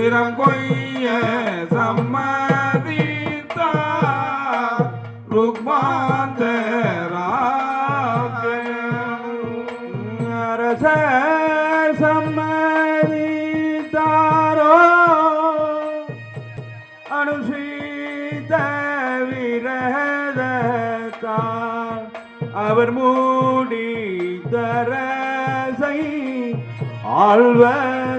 திறம் கொய்ய சம்மதித்தா. அரசர் சம்மதித்தாரோ. அனுசீத விரதத்தார் அவர் மூடி தரசை ஆழ்வதற்கில்